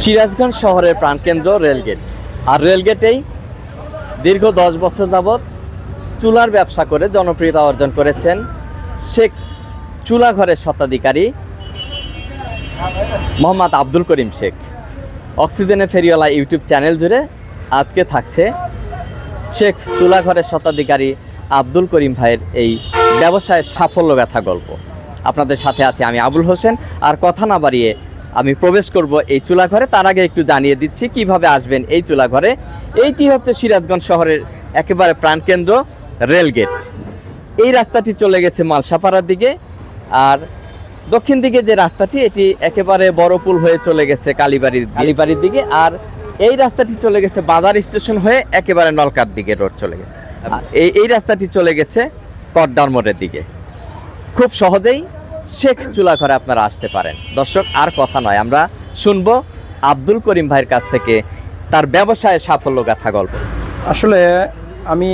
সিরাজগঞ্জ শহরের প্রাণকেন্দ্র রেলগেট। আর রেলগেটেই দীর্ঘ দশ বছর যাবৎ চুলার ব্যবসা করে জনপ্রিয়তা অর্জন করেছেন শেখ চুলাঘরের স্বত্বাধিকারী মোহাম্মদ আব্দুল করিম শেখ। অক্সিজেনে ফেরিওয়ালা ইউটিউব চ্যানেল জুড়ে আজকে থাকছে শেখ চুলাঘরের স্বত্বাধিকারী আব্দুল করিম ভাইয়ের এই ব্যবসায়ের সাফল্য ব্যথা গল্প। আপনাদের সাথে আছে আমি আবুল হোসেন। আর কথা না বাড়িয়ে আমি প্রবেশ করব এই চুলাঘরে। তার আগে একটু জানিয়ে দিচ্ছি কীভাবে আসবেন এই চুলাঘরে। এইটি হচ্ছে সিরাজগঞ্জ শহরের একেবারে প্রাণকেন্দ্র রেলগেট। এই রাস্তাটি চলে গেছে মালসাপাড়ার দিকে। আর দক্ষিণ দিকে যে রাস্তাটি, এটি একেবারে বড় পুল হয়ে চলে গেছে কালীবাড়ির কালীবাড়ির দিকে। আর এই রাস্তাটি চলে গেছে বাজার স্টেশন হয়ে একেবারে নলকার দিকে রোড চলে গেছে। এই এই রাস্তাটি চলে গেছে কড্ডার মোড়ের দিকে। খুব সহজেই শেখ চুলা ঘরে আপনারা আসতে পারেন। দর্শক, আর কথা নয়, আমরা শুনব আব্দুল করিম ভাইয়ের কাছ থেকে তার ব্যবসায় সাফল্য গাথা গল্প। আসলে আমি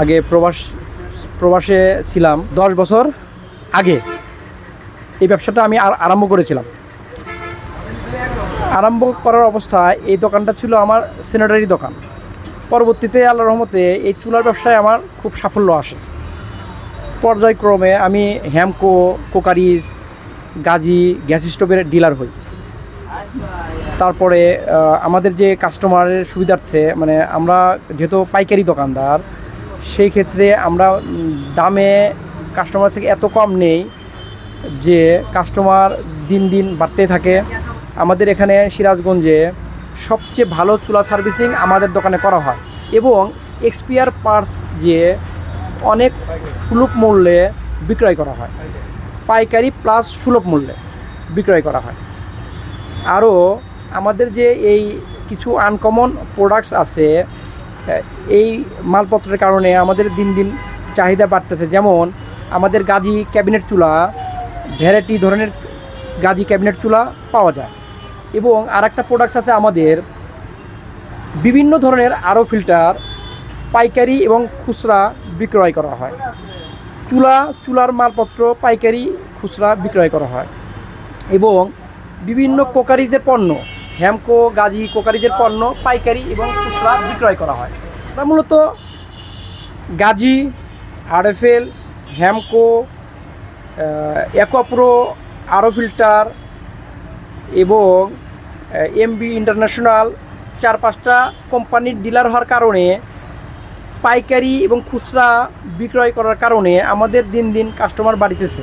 আগে প্রবাস, প্রবাসে ছিলাম দশ বছর আগে। এই ব্যবসাটা আমি আর আরম্ভ করেছিলাম। আরম্ভ করার অবস্থায় এই দোকানটা ছিল আমার স্যানিটারি দোকান। পরবর্তীতে আল্লাহ রহমতে এই চুলার ব্যবসায় আমার খুব সাফল্য আসে। পর্যায়ক্রমে আমি হ্যামকো, কোকারিজ, গাজী গ্যাস স্টোভের ডিলার হই। তারপরে আমাদের যে কাস্টমারের সুবিধার্থে মানে আমরা যেহেতু পাইকারি দোকানদার, সেই ক্ষেত্রে আমরা দামে কাস্টমার থেকে এত কম নেই যে কাস্টমার দিন দিন বাড়তে থাকে। আমাদের এখানে সিরাজগঞ্জে সবচেয়ে ভালো চুলা সার্ভিসিং আমাদের দোকানে করা হয় এবং এক্সপিয়ার পার্টস যে অনেক সুলভ মূল্যে বিক্রয় করা হয়। পাইকারি প্লাস সুলভ মূল্যে বিক্রয় করা হয়। আরও আমাদের যে এই কিছু আনকমন প্রোডাক্টস আছে, এই মালপত্রের কারণে আমাদের দিন দিন চাহিদা বাড়তেছে। যেমন আমাদের গাজি ক্যাবিনেট চুলা, ভ্যারাইটি ধরনের গাজি ক্যাবিনেট চুলা পাওয়া যায়। এবং আর একটা প্রোডাক্টস আছে আমাদের বিভিন্ন ধরনের আরও ফিল্টার পাইকারি এবং খুচরা বিক্রয় করা হয়। চুলা, চুলার মালপত্র, পাইকারি, খুচরা বিক্রয় করা হয়। এবং বিভিন্ন কোকারিজের পণ্য, হ্যামকো, গাজী কোকারিজের পণ্য, পাইকারি এবং খুচরা বিক্রয় করা হয়। আমরা মূলত গাজী, আরএফএল, হ্যামকো অ্যাকোপ্রো আরও ফিল্টার এবং এমবি ইন্টারন্যাশনাল, চার পাঁচটা কোম্পানির ডিলার হওয়ার কারণে পাইকারি এবং খুচরা বিক্রয় করার কারণে আমাদের দিন দিন কাস্টমার বাড়িতেছে।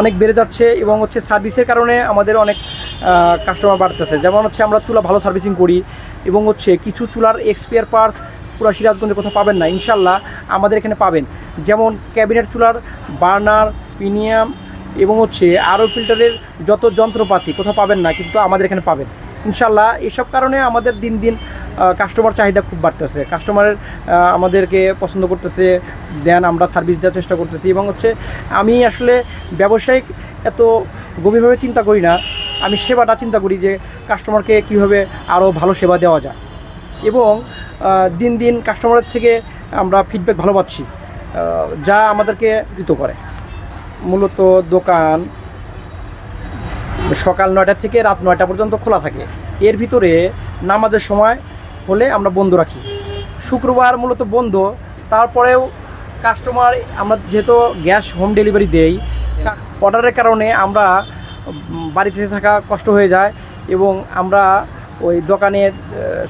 অনেক বেড়ে যাচ্ছে এবং হচ্ছে সার্ভিসের কারণে আমাদের অনেক কাস্টমার বাড়তেছে। যেমন হচ্ছে আমরা চুলা ভালো সার্ভিসিং করি এবং হচ্ছে কিছু চুলার এক্সপিয়ার পার্টস পুরো সিরাজগঞ্জে কোথাও পাবেন না। ইনশাল্লাহ আমাদের এখানে পাবেন। যেমন ক্যাবিনেট চুলার বার্নার প্রিমিয়াম এবং হচ্ছে আরও ফিল্টারের যত যন্ত্রপাতি কোথাও পাবেন না, কিন্তু আমাদের এখানে পাবেন। ইনশাল্লাহ এসব কারণে আমাদের দিন দিন কাস্টমার চাহিদা খুব বাড়তেছে। কাস্টমারের আমাদেরকে পছন্দ করতেছে, দেন আমরা সার্ভিস দেওয়ার চেষ্টা করতেছি এবং হচ্ছে আমি আসলে ব্যবসায়িক এত গভীরভাবে চিন্তা করি না। আমি সেবাটা চিন্তা করি যে কাস্টমারকে কীভাবে আরও ভালো সেবা দেওয়া যায়। এবং দিন দিন কাস্টমারের থেকে আমরা ফিডব্যাক ভালো পাচ্ছি। যা আমাদেরকে দিত করে মূলত দোকান সকাল নয়টা থেকে রাত নয়টা পর্যন্ত খোলা থাকে। এর ভিতরে নামাজের সময় হলে আমরা বন্ধ রাখি। শুক্রবার মূলত বন্ধ, তারপরেও কাস্টমার আমরা যেহেতু গ্যাস হোম ডেলিভারি দেই অর্ডারের কারণে আমরা বাড়িতে থাকা কষ্ট হয়ে যায় এবং আমরা ওই দোকানে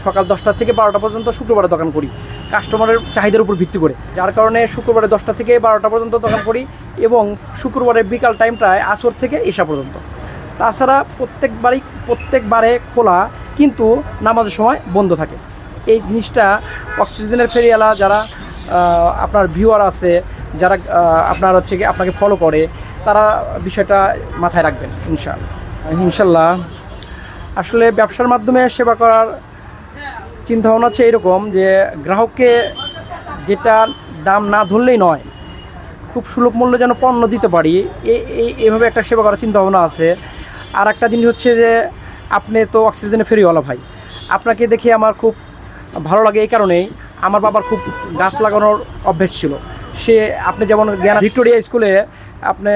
সকাল দশটা থেকে বারোটা পর্যন্ত শুক্রবারে দোকান করি কাস্টমারের চাহিদার উপর ভিত্তি করে। যার কারণে শুক্রবারে দশটা থেকে বারোটা পর্যন্ত দোকান করি এবং শুক্রবারের বিকাল টাইমটায় আসর থেকে এসা পর্যন্ত। তাছাড়া প্রত্যেকবারই, প্রত্যেকবারে খোলা কিন্তু নামাজের সময় বন্ধ থাকে। এই জিনিসটা অক্সিজেনের ফেরিওয়ালা যারা আপনার ভিউয়ার আছে, যারা আপনার হচ্ছে কি আপনাকে ফলো করে, তারা বিষয়টা মাথায় রাখবেন ইনশাল্লাহ ইনশাল্লাহ আসলে ব্যবসার মাধ্যমে সেবা করার চিন্তাভাবনা হচ্ছে এরকম যে, গ্রাহককে যেটা দাম না ধরলেই নয়, খুব সুলভ মূল্যে যেন পণ্য দিতে পারি এভাবে একটা সেবা করার চিন্তা ভাবনা আছে। আর একটা জিনিস হচ্ছে যে আপনি তো অক্সিজেনে ফেরিওয়ালা ভাই। আপনাকে দেখে আমার খুব ভালো লাগে এই কারণেই আমার বাবার খুব গাছ লাগানোর অভ্যেস ছিল। সে আপনি যেমন জ্ঞান ভিক্টোরিয়া স্কুলে আপনি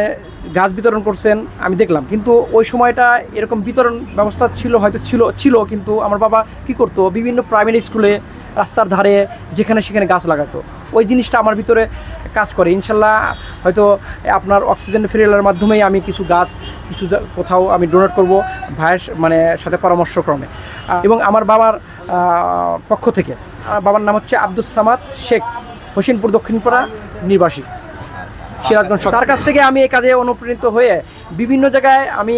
গাছ বিতরণ করছেন, আমি দেখলাম। কিন্তু ওই সময়টা এরকম বিতরণ ব্যবস্থা ছিল, হয়তো ছিল ছিল, কিন্তু আমার বাবা কি করতো? বিভিন্ন প্রাইমারি স্কুলে রাস্তার ধারে যেখানে সেখানে গাছ লাগাতো। ওই জিনিসটা আমার ভিতরে কাজ করে। ইনশাল্লাহ হয়তো আপনার অক্সিজেন ফেরিয়ালের মাধ্যমেই আমি কিছু গাছ, কিছু কোথাও আমি ডোনেট করব ভাইয়ের মানে সাথে পরামর্শক্রমে। এবং আমার বাবার পক্ষ থেকে বাবার নাম হচ্ছে আব্দুস সামাদ শেখ, হোসেনপুর দক্ষিণপাড়া নির্বাসী। সিরাজগঞ্জ। তার কাছ থেকে আমি এই কাজে অনুপ্রাণিত হয়ে বিভিন্ন জায়গায় আমি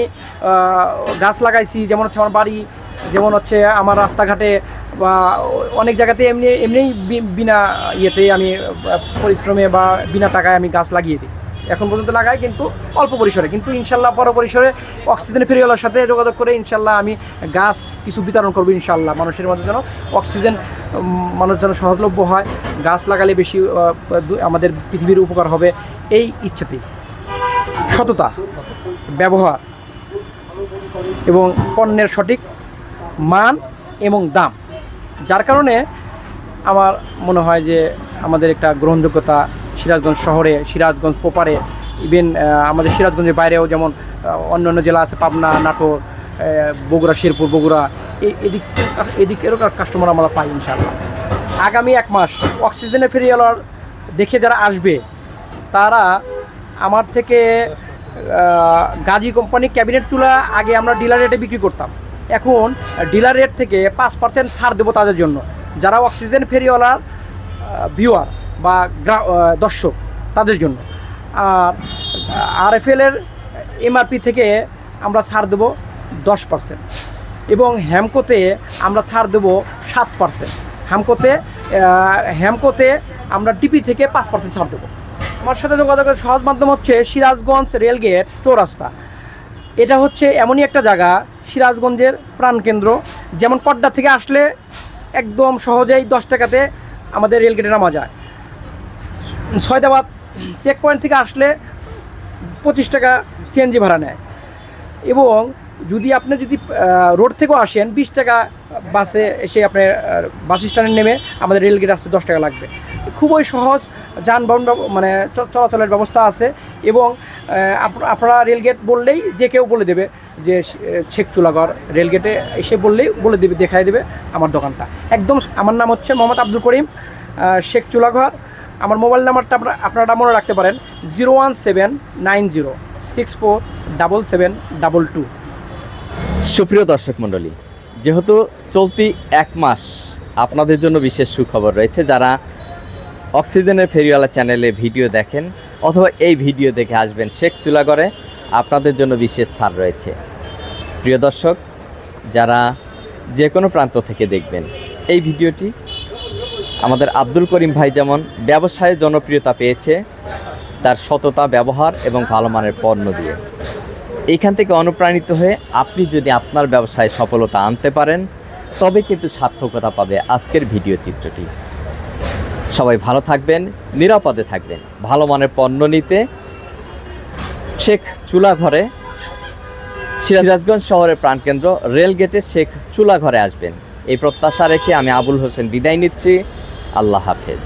গাছ লাগাইছি, যেমন হচ্ছে আমার বাড়ি, যেমন হচ্ছে আমার রাস্তাঘাটে বা অনেক জায়গাতে এমনি এমনিই বিনা ইয়েতে আমি পরিশ্রমে বা বিনা টাকায় আমি গাছ লাগিয়ে দিই। এখন পর্যন্ত লাগাই কিন্তু অল্প পরিসরে। কিন্তু ইনশাল্লাহ বড় পরিসরে অক্সিজেন ফেরিওয়ালার সাথে যোগাযোগ করে ইনশাল্লাহ আমি গাছ কিছু বিতরণ করব ইনশাল্লাহ। মানুষের মধ্যে যেন অক্সিজেন মানুষ যেন সহজলভ্য হয়। গাছ লাগালে বেশি আমাদের পৃথিবীর উপকার হবে এই ইচ্ছাতেই। সততা, ব্যবহার এবং পণ্যের সঠিক মান এবং দাম। যার কারণে আমার মনে হয় যে আমাদের একটা গ্রহণযোগ্যতা সিরাজগঞ্জ শহরে, সিরাজগঞ্জ পোপারে ইভেন আমাদের সিরাজগঞ্জের বাইরেও যেমন অন্য অন্য জেলা আছে, পাবনা, নাটোর বগুড়া, শেরপুর, বগুড়া এদিক এদিক এরকম কাস্টমার আমরা পাই ইনশাল্লাহ আগামী এক মাস অক্সিজেনের ফেরিয়ালার দেখে যারা আসবে, তারা আমার থেকে গাজী কোম্পানি ক্যাবিনেট চুলা আগে আমরা ডিলার রেটে বিক্রি করতাম। এখন ডিলার রেট থেকে পাঁচ পার্সেন্ট ছাড় দেবো তাদের জন্য। যারা অক্সিজেন ফেরিওয়ালার ভিউয়ার বা দর্শক, তাদের জন্য। আর আর এফ এলের এমআরপি থেকে আমরা ছাড় দেবো দশ পার্সেন্ট এবং হ্যামকোতে আমরা ছাড় দেবো সাত পার্সেন্ট হ্যামকোতে হ্যামকোতে আমরা টিপি থেকে পাঁচ পার্সেন্ট ছাড় দেবো। আমার সাথে যোগাযোগের সহজ মাধ্যম হচ্ছে সিরাজগঞ্জ রেলগেট চৌরাস্তা। এটা হচ্ছে এমনই একটা জায়গা সিরাজগঞ্জের প্রাণকেন্দ্র। যেমন পদ্মা থেকে আসলে একদম সহজেই দশ টাকাতে আমাদের রেলগেটে নামা যায়। ছয়দাবাদ চেক পয়েন্ট থেকে আসলে পঁচিশ টাকা সিএনজি ভাড়া নেয়। এবং যদি আপনি যদি রোড থেকেও আসেন, বিশ টাকা বাসে এসে আপনার বাস স্ট্যান্ডে নেমে আমাদের রেলগেট আসতে দশ টাকা লাগবে। খুবই সহজ যানবাহন মানে চলাচলের ব্যবস্থা আছে এবং আপনারা রেলগেট বললেই যে কেউ বলে দেবে। যে শেখ চুলাগড় রেলগেটে এসে বললেই, বলে দেবে দেখাই দেবে আমার দোকানটা। একদম আমার নাম হচ্ছে মোহাম্মদ আব্দুল করিম শেখ চুলাঘর। আমার মোবাইল নাম্বারটা আপনারা আপনারা মনে রাখতে পারেন, zero one seven nine zero six four double seven double two. সুপ্রিয় দর্শক মণ্ডলী, যেহেতু চলতি এক মাস আপনাদের জন্য বিশেষ সুখবর রয়েছে, যারা অক্সিজেনের ফেরিওয়ালা চ্যানেলে ভিডিও দেখেন অথবা এই ভিডিও দেখে আসবেন শেখ চুলাগড়ে আপনাদের জন্য বিশেষ ছাড় রয়েছে। প্রিয় দর্শক, যারা যে কোনো প্রান্ত থেকে দেখবেন, এই ভিডিওটি আমাদের আব্দুল করিম ভাই যেমন ব্যবসায়ে জনপ্রিয়তা পেয়েছে, তার সততা, ব্যবহার এবং ভালো মানের পণ্য দিয়ে। এইখান থেকে অনুপ্রাণিত হয়ে আপনি যদি আপনার ব্যবসায় সফলতা আনতে পারেন, তবে কিন্তু সার্থকতা পাবে আজকের ভিডিও চিত্রটি। সবাই ভালো থাকবেন, নিরাপদে থাকবেন, ভালো মানের পণ্য নিতে শেখ চুলা চুলাঘরে সিরাজগঞ্জ শহরের প্রাণকেন্দ্র রেলগেটে শেখ চুলা ঘরে আসবেন। এই প্রত্যাশা রেখে আমি আবুল হোসেন বিদায় নিচ্ছি। আল্লাহ হাফেজ।